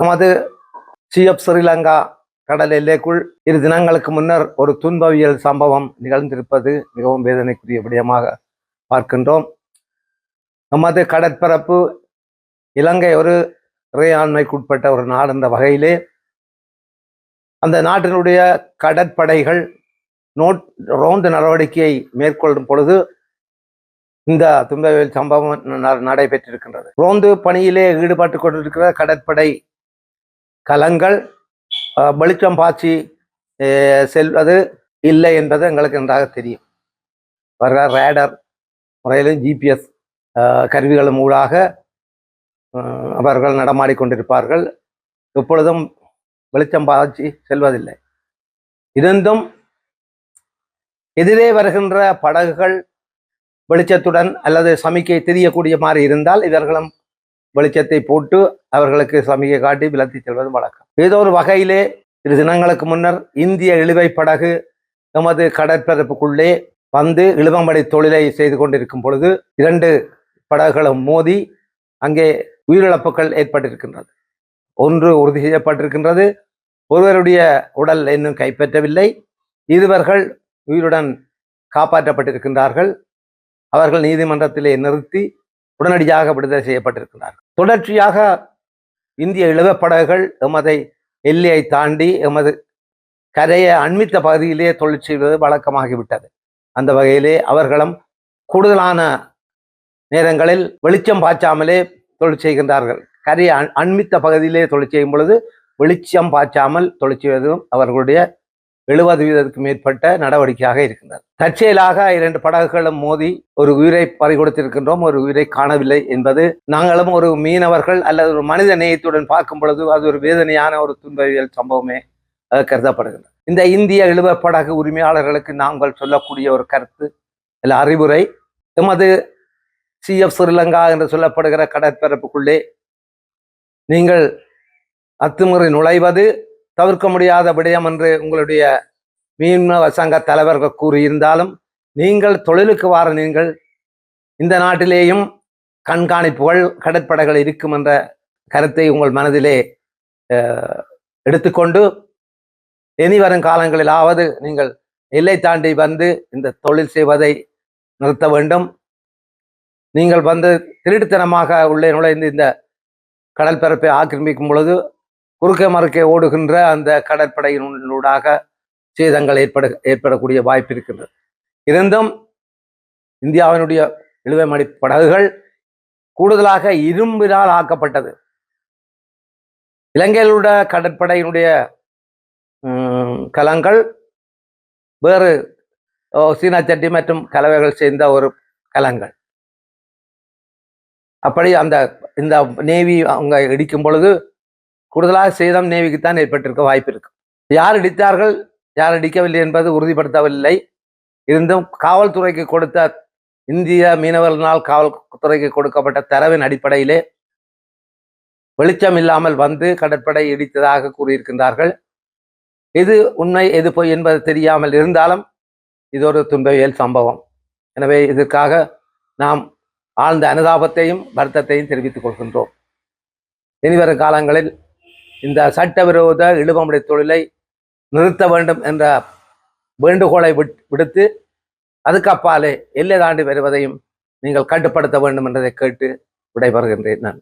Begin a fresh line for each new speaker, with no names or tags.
நமது சிஎப் ஸ்ரீலங்கா கடல் எல்லைக்குள் இரு தினங்களுக்கு முன்னர் ஒரு துன்பவியல் சம்பவம் நிகழ்ந்திருப்பது மிகவும் வேதனைக்குரிய விடயமாக பார்க்கின்றோம். நமது கடற்பரப்பு இலங்கை ஒரு இறையாண்மைக்குட்பட்ட ஒரு நாடு என்ற வகையிலே அந்த நாட்டினுடைய கடற்படைகள் நோட் ரோந்து நடவடிக்கையை மேற்கொள்ளும் பொழுது இந்த துன்பவியல் சம்பவம் நடைபெற்றிருக்கின்றது. ரோந்து பணியிலே ஈடுபட்டு கொண்டிருக்கிற கடற்படை கலங்கள் வெளிச்சம் பாய்ச்சி அஹ், செல்வது இல்லை என்பது எங்களுக்கு நன்றாக தெரியும். அவர்கள் ரேடர் முறையிலும் ஜிபிஎஸ் கருவிகளும் ஊடாக அவர்கள் நடமாடிக்கொண்டிருப்பார்கள் எப்பொழுதும் வெளிச்சம் பாய்ச்சி செல்வதில்லை. இருந்தும் எதிரே வருகின்ற படகுகள் வெளிச்சத்துடன் அல்லது சமிக்கை தெரியக்கூடிய மாதிரி இருந்தால் இவர்களும் வெளிச்சத்தை போட்டு அவர்களுக்கு சமிகை காட்டி விலத்தி செல்வது வழக்கம். ஏதோ ஒரு வகையிலே இரு தினங்களுக்கு முன்னர் இந்திய இழுவை படகு நமது கடற்பரப்புக்குள்ளே வந்து இழுவம்படை தொழிலை செய்து கொண்டிருக்கும் பொழுது இரண்டு படகுகளும் மோதி அங்கே உயிரிழப்புகள் ஏற்பட்டிருக்கின்றது. ஒன்று உறுதி செய்யப்பட்டிருக்கின்றது ஒருவருடைய உடல் இன்னும் கைப்பற்றவில்லை இருவர்கள் உயிருடன் காப்பாற்றப்பட்டிருக்கின்றார்கள் அவர்கள் நீதிமன்றத்திலே நிறுத்தி உடனடியாக விடுதலை செய்யப்பட்டிருக்கிறார்கள் தொடர்ச்சியாக இந்திய இழுவப்படகுகள் எமதை எல்லையை தாண்டி எமது கரையை அண்மித்த பகுதியிலே தொழில் செய்வது வழக்கமாகிவிட்டது. அந்த வகையிலே அவர்களும் கூடுதலான நேரங்களில் வெளிச்சம் பாய்ச்சாமலே தொழில் செய்கின்றார்கள். கரையை அண்மித்த பகுதியிலே தொழில் செய்யும் பொழுது வெளிச்சம் பாய்ச்சாமல் தொழில் செய்வதும் அவர்களுடைய எழுபது வீதத்துக்கு மேற்பட்ட நடவடிக்கையாக இருக்கின்றது. தற்செயலாக இரண்டு படகுகளும் மோதி ஒரு உயிரை பறிகொடுத்திருக்கின்றோம் ஒரு உயிரை காணவில்லை என்பது நாங்களும் ஒரு மீனவர்கள் அல்லது ஒரு மனித நேயத்துடன் பார்க்கும் பொழுது அது ஒரு வேதனையான ஒரு துன்பவியல் சம்பவமே கருதப்படுகின்றது இந்த இந்திய இழுவ படகு உரிமையாளர்களுக்கு நாங்கள் சொல்லக்கூடிய ஒரு கருத்து அல்ல அறிவுரை எமது சிஎஃப் ஸ்ரீலங்கா என்று சொல்லப்படுகிற கடற்பரப்புக்குள்ளே நீங்கள் அத்துமுறை நுழைவது தவிர்க்க முடியாத விடயம் என்று உங்களுடைய மீனவ சங்க தலைவர்கள் கூறியிருந்தாலும் நீங்கள் தொழிலுக்கு வார நீங்கள் இந்த நாட்டிலேயும் கண்காணிப்புகள் கடற்படைகள் இருக்கும் என்ற கருத்தை உங்கள் மனதிலே எடுத்துக்கொண்டு இனி வரும் காலங்களிலாவது நீங்கள் எல்லை தாண்டி வந்து இந்த தொழில் செய்வதை நிறுத்த வேண்டும். நீங்கள் வந்து திருட்டுத்தனமாக உள்ளே நுழைந்து இந்த கடல் பரப்பை ஆக்கிரமிக்கும் பொழுது குறுக்க மறுக்கே ஓடுகின்ற அந்த கடற்படையினூடாக சேதங்கள் ஏற்பட ஏற்படக்கூடிய வாய்ப்பு இருக்கின்றது. இருந்தும் இந்தியாவினுடைய இழுவைமடி படகுகள் கூடுதலாக இரும்பினால் ஆக்கப்பட்டது. இலங்கையிலுடைய கடற்படையினுடைய கலங்கள் வேறு ஓ, சீனா சட்டி மற்றும் கலவைகள் சேர்ந்த ஒரு கலங்கள். அப்படி அந்த இந்த நேவி அவங்க இடிக்கும் பொழுது கூடுதலாக சேதம் நேவிக்குத்தான் ஏற்பட்டிருக்க வாய்ப்பு இருக்கு. யார் இடித்தார்கள்? யார் அடிக்கவில்லை என்பது உறுதிப்படுத்தவில்லை. இருந்தும் காவல்துறைக்கு கொடுத்த இந்திய மீனவர்களால் காவல்துறைக்கு கொடுக்கப்பட்ட தரவின் அடிப்படையிலே வெளிச்சம் இல்லாமல் வந்து கடற்படை இடித்ததாக கூறியிருக்கின்றார்கள். இது உண்மை எது பொய் என்பது தெரியாமல் இருந்தாலும் இது ஒரு துன்பவியல் சம்பவம். எனவே இதற்காக நாம் ஆழ்ந்த அனுதாபத்தையும் வருத்தத்தையும் தெரிவித்துக் கொள்கின்றோம். இனிவரும் காலங்களில் இந்த சட்டவிரோத இழுவமுறை தொழிலை நிறுத்த வேண்டும் என்ற வேண்டுகோளை விட்- விடுத்து அதுக்கு அப்பாலே எல்லை தாண்டி வருவதையும் நீங்கள் கட்டுப்படுத்த வேண்டும் என்றதை கேட்டு விடைபெறுகின்றேன். நன்றி.